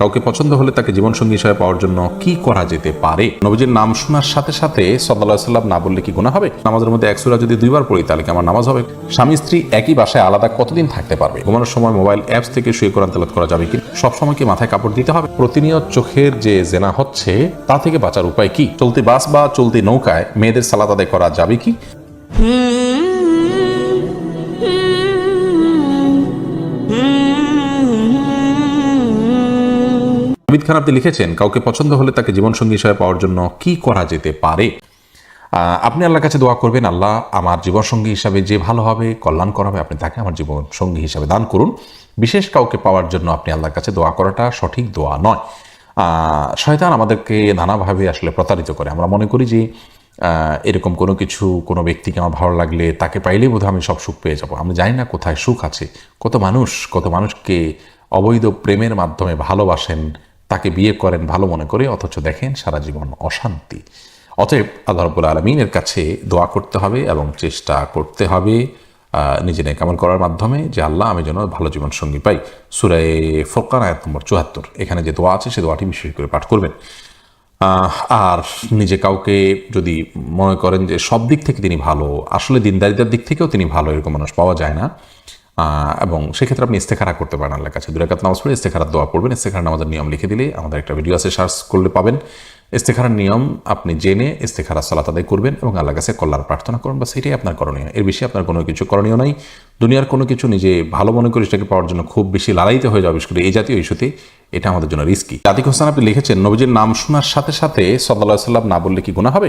কাউকে পছন্দ হলে তাকে জীবনসঙ্গী হিসেবে পাওয়ার জন্য কি করা যেতে পারে? নবীজির নাম শোনার সাথে সাথে সাল্লাহ সাল্লাম না বললে কি গুণা হবে? নামাজের মধ্যে এক সূরা যদি দুইবার পড়ি, তাহলে কি আমার নামাজ হবে? স্বামী স্ত্রী একই বাসায় আলাদা কতদিন থাকতে পারবে? ঘুমানোর সময় মোবাইল অ্যাপস থেকে শুয়ে কোরআন তেলাত করা যাবে কি? সবসময় কি মাথায় কাপড় দিতে হবে? প্রতিনিয়ত চোখের যে জেনা হচ্ছে, তা থেকে বাঁচার উপায় কি? চলতি বাস বা চলতি নৌকায় মেয়েদের সালাদ আদায় করা যাবে কি? হামিদ খান আপনি লিখেছেন, কাউকে পছন্দ হলে তাকে জীবনসঙ্গী হিসেবে পাওয়ার জন্য কি করা যেতে পারে? আপনি আল্লাহর কাছে দোয়া করবেন, আল্লাহ আমার জীবনসঙ্গী হিসাবে যে ভালো হবে, কল্যাণ করা হবে, আপনি তাকে আমার জীবন সঙ্গী হিসাবে দান করুন। বিশেষ কাউকে পাওয়ার জন্য আপনি আল্লাহর কাছে দোয়া করাটা সঠিক দোয়া নয়। শয়তান আমাদেরকে নানাভাবে আসলে প্রতারিত করে। আমরা মনে করি যে এরকম কোনো কিছু, কোনো ব্যক্তিকে আমার ভালো লাগলে তাকে পাইলেই বোধহয় আমি সব সুখ পেয়ে যাব। আমি জানি না কোথায় সুখ আছে। কত মানুষ, কত মানুষকে অবৈধ প্রেমের মাধ্যমে ভালোবাসেন তাকে বিয়ে করেন ভালো মনে করে, অথচ দেখেন সারা জীবন অশান্তি। অতএব আল্লাহ রব্বুল আলমিনের কাছে দোয়া করতে হবে এবং চেষ্টা করতে হবে নিজে নেকামল করার মাধ্যমে যে আল্লাহ আমি যেন ভালো জীবন সঙ্গী পাই। সুরায় ফোরকান আয়াত নম্বর চুয়াত্তর, এখানে যে দোয়া আছে সে দোয়াটি বিশেষ করে পাঠ করবেন। আর নিজে কাউকে যদি মনে করেন যে সব দিক থেকে তিনি ভালো, আসলে দিনদারিতার দিক থেকেও তিনি ভালো এরকম মানুষ পাওয়া যায় না। এবং সেক্ষেত্রে আপনি ইস্তেখারা করতে পারেন আল্লাহর কাছে। দুরাকাত নামাজ পড়ে ইস্তেখারার দোয়া পড়বেন ইস্তেখারা নামাজের নিয়ম লিখে দিলে আমাদের একটা ভিডিও আছে, সার্চ করলে পাবেন। ইস্তেখারার নিয়ম আপনি জেনে ইস্তেখারা সালাত আদায় করবেন এবং আল্লাহ কাছে কল্যাণ প্রার্থনা করুন বা সেটাই আপনার করণীয়। এর বেশি আপনার কোনো কিছু করণীয় নাই। দুনিয়ার কোনো কিছু নিজে ভালো মনে করে সেটাকে পাওয়ার জন্য খুব বেশি লালাইতে হয়ে যাবে, বিশেষ করে এই জাতীয় ইস্যুতে। এটা আমাদের জন্য রিস্কি জাতিক হোসেন, আপনি লিখেছেন, নবীজির নাম শোনার সাথে সাথে সাল্লাহ সাল্লাম না বললে কি গুণা হবে?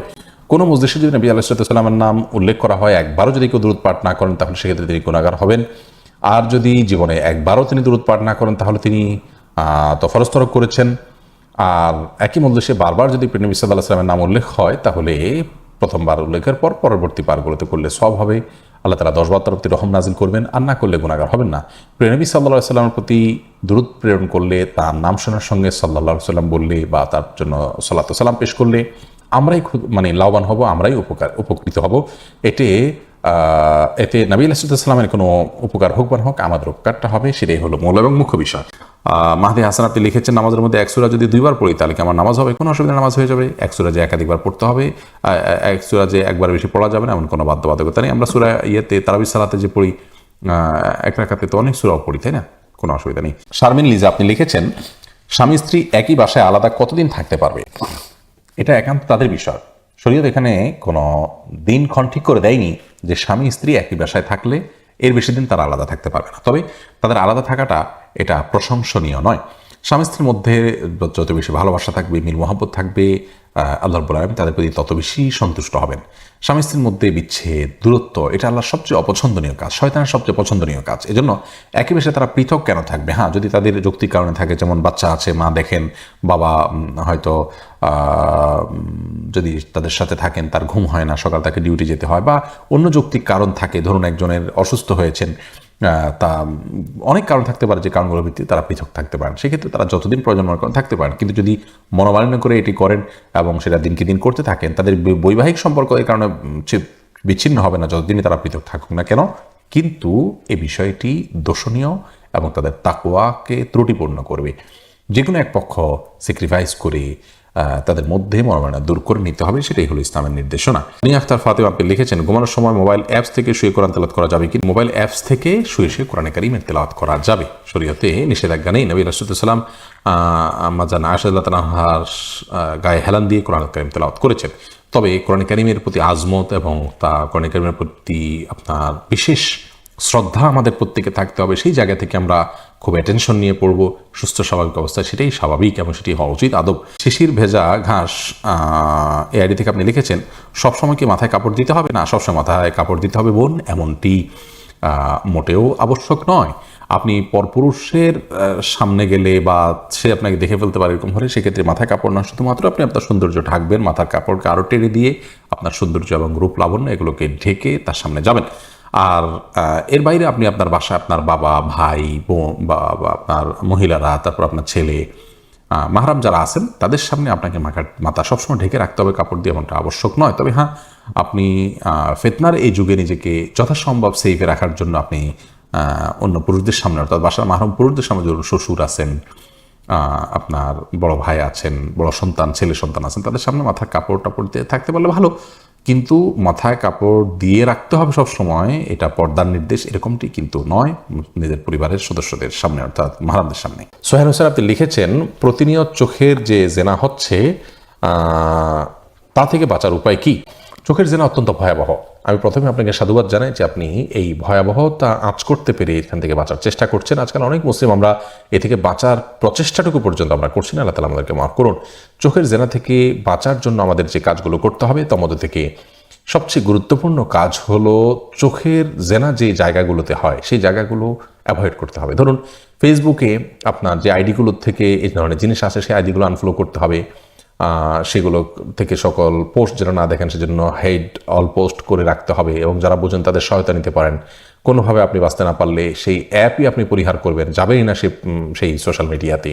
কোনো মসজিদে যদি নবী আলাহিসাল্লামের নাম উল্লেখ করা হয়, একবারও যদি কেউ দূরত পাঠ না করেন, তাহলে সেক্ষেত্রে তিনি গুণাগার হবেন। আর যদি জীবনে একবারও তিনি দূরত পাঠ না করেন, তাহলে তিনি তফরস্তরক করেছেন। আর একই মধ্যে বারবার যদি নবী সাল্লাহ সাল্লামের নাম উল্লেখ হয়, তাহলে প্রথমবার উল্লেখের পর পরবর্তী পারগুলোতে করলে সব হবে। আল্লাহ তালা দশ বার তরফটি রহম নাজিল করবেন, আর না করলে গুণাগার হবেন না। প্রেনবী সাল্লাহ সাল্লামের প্রতি দূরত প্রেরণ করলে, তার নাম শোনার সঙ্গে সাল্লাহ সাল্লাম বললে, বা তার জন্য সাল্লাহ সাল্লাম পেশ করলে, আমরাই মানে লাভবান হব, আমরাই উপকার, উপকৃত হব। এতে এতে নবী আলাইসালামের কোনো উপকার হোক বা হোক আমাদের উপকারটা হবে সেটাই হলো মূল এবং মুখ্য বিষয়। মাহদি হাসান আপনি লিখেছেন নামাজের মধ্যে এক সুরা যদি দুইবার পড়ি তাহলে কি আমার নামাজ হবে? কোনো অসুবিধা নামাজ হয়ে যাবে। এক সুরা যে একাধিকবার পড়তে হবে আহ, এক সুরা যে একবার বেশি পড়া যাবে না এমন কোনো বাধ্যবাধকতা নেই। আমরা সুরা ইয়েতে তারাবি সালাতে যে পড়ি এক রাখাতে তো অনেক সুরাও পড়ি তাই না? কোনো অসুবিধা নেই। শারমিন লিজা আপনি লিখেছেন স্বামী স্ত্রী একই বাসায় আলাদা কতদিন থাকতে পারবে? এটা একান্ত তাদের বিষয়। শরীয়ত এখানে কোনো দিনক্ষণ ঠিক করে দেয়নি যে স্বামী স্ত্রী একই বাসায় থাকলে এর বেশি দিন তারা আলাদা থাকতে পারবে না। তবে তাদের আলাদা থাকাটা এটা প্রশংসনীয় নয়। স্বামী স্ত্রীর মধ্যে যত বেশি ভালোবাসা থাকবে মিল মোহাম্মত থাকবে আল্লাহ রব্বুল আলামিন তাদের প্রতি তত বেশি সন্তুষ্ট হবেন। স্বামী স্ত্রীর মধ্যে বিচ্ছেদ, দূরত্ব, এটা আল্লাহর সবচেয়ে অপছন্দনীয় কাজ, শয়তানের সবচেয়ে পছন্দনীয় কাজ। এজন্য একই বেশে তারা পৃথক কেন থাকবে? হ্যাঁ যদি তাদের যৌক্তিক কারণে থাকে, যেমন বাচ্চা আছে, মা দেখেন, বাবা হয়তো যদি তাদের সাথে থাকেন, তার ঘুম হয় না, সকাল তাকে ডিউটি যেতে হয়, বা অন্য যৌক্তিক কারণ থাকে, ধরুন একজনের অসুস্থ হয়েছেন তা অনেক কারণ থাকতে পারে যে কারণগুলোর ভিত্তিতে তারা পৃথক থাকতে পারেন। সেক্ষেত্রে তারা যতদিন প্রয়োজন মনে থাকতে পারেন। কিন্তু যদি মনোমালিন্য করে এটি করেন এবং সেটা দিনকে দিন করতে থাকেন, তাদের বৈবাহিক সম্পর্ক এই কারণে বিচ্ছিন্ন হবে না যতদিনই তারা পৃথক থাকুক না কেন। কিন্তু এই বিষয়টি দোষণীয় এবং তাদের তাকুয়াকে ত্রুটিপূর্ণ করবে। যে কোনো এক পক্ষ স্যাক্রিফাইস করে তাদের মধ্যে মনোমালিন্য দূর করে নিতে হবে, সেটাই হলো ইসলামের নির্দেশনা। নি আখতার ফাতেমা, আপনি লিখেছেন, ঘুমানোর সময় মোবাইল অ্যাপস থেকে শুয়ে কোরআন তেলাত করা যাবে কি? মোবাইল অ্যাপস থেকে শুয়ে শুয়ে কোরআন কারিমের তেলাওয়াত করা যাবে। শরীয়তে নিষেধাজ্ঞা নেই। নবী রাসুলাম আমাজান আশাল্লাহ তালাহার গায়ে হেলান দিয়ে কোরআন কারিম তেলাওয়াত করেছেন। তবে কোরআন কারিমের প্রতি আজমত এবং তা কোরআন কারিমের প্রতি আপনার বিশেষ শ্রদ্ধা আমাদের প্রত্যেকে থাকতে হবে। সেই জায়গা থেকে আমরা খুব অ্যাটেনশন নিয়ে পড়ব, সুস্থ স্বাভাবিক অবস্থায় সেটাই স্বাভাবিক এবং সেটি হওয়া উচিত। আদব, শিশির ভেজা ঘাস এ আইডি থেকে আপনি লিখেছেন, সবসময় কি মাথায় কাপড় দিতে হবে? না, সবসময় মাথায় কাপড় দিতে হবে বোন, এমনটি মোটেও আবশ্যক নয়। আপনি পরপুরুষের সামনে গেলে বা সে আপনাকে দেখে ফেলতে পারে এরকম হলে সেক্ষেত্রে মাথায় কাপড় না শুধুমাত্র আপনি আপনার সৌন্দর্য ঢাকবেন, মাথার কাপড়কে আরও টেনে দিয়ে আপনার সৌন্দর্য এবং রূপ লাবণ্য এগুলোকে ঢেকে তার সামনে যাবেন। আর এর বাইরে আপনি আপনার বাসায় আপনার বাবা, ভাই, বোন বা আপনার মহিলারা, তারপর আপনার ছেলে মাহারাম যারা আছেন, তাদের সামনে আপনাকে মাথা মাথা সবসময় ঢেকে রাখতে হবে। কাপড় দিয়ে এমনটা আবশ্যক নয়। তবে হ্যাঁ আপনি ফেতনার এই যুগে নিজেকে যথাসম্ভব সেফে রাখার জন্য আপনি অন্য পুরুষদের সামনে, অর্থাৎ বাসার মাহরম পুরুষদের সামনে ধরুন শ্বশুর আছেন আপনার বড় ভাই আছেন, বড় সন্তান, ছেলে সন্তান আছেন, তাদের সামনে মাথার কাপড় টাপড় দিয়ে থাকতে পারলে ভালো। কিন্তু মাথায় কাপড় দিয়ে রাখতে হবে সব সময় এটা পর্দার নির্দেশ, এরকমটি কিন্তু নয় নিজের পরিবারের সদস্যদের সামনে, অর্থাৎ মহারাজদের সামনে। সোহেন হোসেন, আপনি লিখেছেন, প্রতিনিয়ত চোখের যে জেনা হচ্ছে তা থেকে বাঁচার উপায় কি? চোখের জেনা অত্যন্ত ভয়াবহ। আমি প্রথমে আপনাকে সাধুবাদ জানাই যে আপনি এই ভয়াবহতা আঁচ করতে পেরে এখান থেকে বাঁচার চেষ্টা করছেন। আজকাল অনেক মুসলিম আমরা এ থেকে বাঁচার প্রচেষ্টাটুকু পর্যন্ত আমরা করছি না। আল্লাহ তালা আমাদেরকে মাফ করুন। চোখের জেনা থেকে বাঁচার জন্য আমাদের যে কাজগুলো করতে হবে তার মধ্যে থেকে সবচেয়ে গুরুত্বপূর্ণ কাজ হলো চোখের জেনা যে জায়গাগুলোতে হয়, সেই জায়গাগুলো অ্যাভয়েড করতে হবে। ধরুন ফেসবুকে আপনার যে আইডিগুলো থেকে এই ধরনের জিনিস আসে, সেই আইডিগুলো আনফলো করতে হবে। সেগুলো থেকে সকল পোস্ট যেন না দেখেন, সেজন্য হেড অল পোস্ট করে রাখতে হবে এবং যারা বোঝেন তাদের সহায়তা নিতে পারেন। কোনোভাবে আপনি বাঁচতে না পারলে সেই অ্যাপই আপনি পরিহার করবেন, যাবেই না সে সেই সোশ্যাল মিডিয়াতে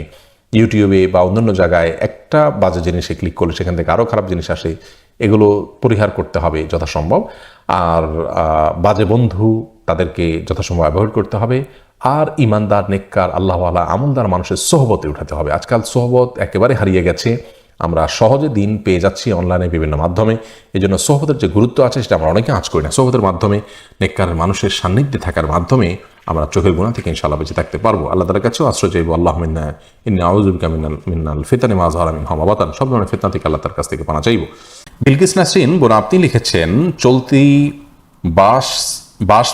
ইউটিউবে বা অন্যান্য জায়গায় একটা বাজে জিনিসে ক্লিক করলে সেখান থেকে আরও খারাপ জিনিস আসে, এগুলো পরিহার করতে হবে যথাসম্ভব। আর বাজে বন্ধু তাদেরকে যথাসম্ভব অ্যাভয়েড করতে হবে। আর ইমানদার, নেককার, আল্লাহওয়ালা, আমলদার মানুষের সোহবতে উঠাতে হবে। আজকাল সোহবত একেবারে হারিয়ে গেছে। আমরা সহজে দিন পেয়ে যাচ্ছি অনলাইনে বিভিন্ন মাধ্যমে। এই জন্য সোহবতের যে গুরুত্ব আছে, সেটা আমরা অনেকে আঁচ করি না। সোহবতের মাধ্যমে নেককারের মানুষের সান্নিধ্যে থাকার মাধ্যমে আমরা চোখের গুণা থেকে ইনশাল্লাহ বেঁচে থাকতে পারব। আল্লাহ তালার কাছেও আশ্রয় চাইব। আল্লাহ মিন্না, ইন্না আউজুবিকা মিনাল মিনাল ফিতানি হমাবাতান সব ধরনের ফিতনা থেকে আল্লাহ তার কাছ থেকে পানা চাইব। বিলকিস নাসরিন, বোন আপনি লিখেছেন, চলতি বাস বাস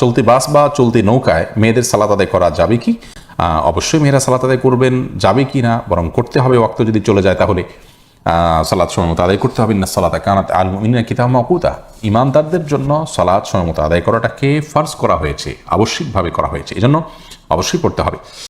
চলতি বাস বা চলতি নৌকায় মেয়েদের সালাত আদায় করা যাবে কি? অবশ্যই মেয়েরা সালাত আদায় করবেন, যাবে কি না, বরং করতে হবে ওয়াক্ত যদি চলে যায় তাহলে। সালাদ সময় মতো আদায় করতে হবে। না সালাতা কানাত আল মিনা কিতাব মকুতা। ইমানদারদের জন্য সালাদ সময় মতো আদায় করাটাকে ফার্জ করা হয়েছে, আবশ্যিকভাবে করা হয়েছে। এজন্য অবশ্যই পড়তে হবে।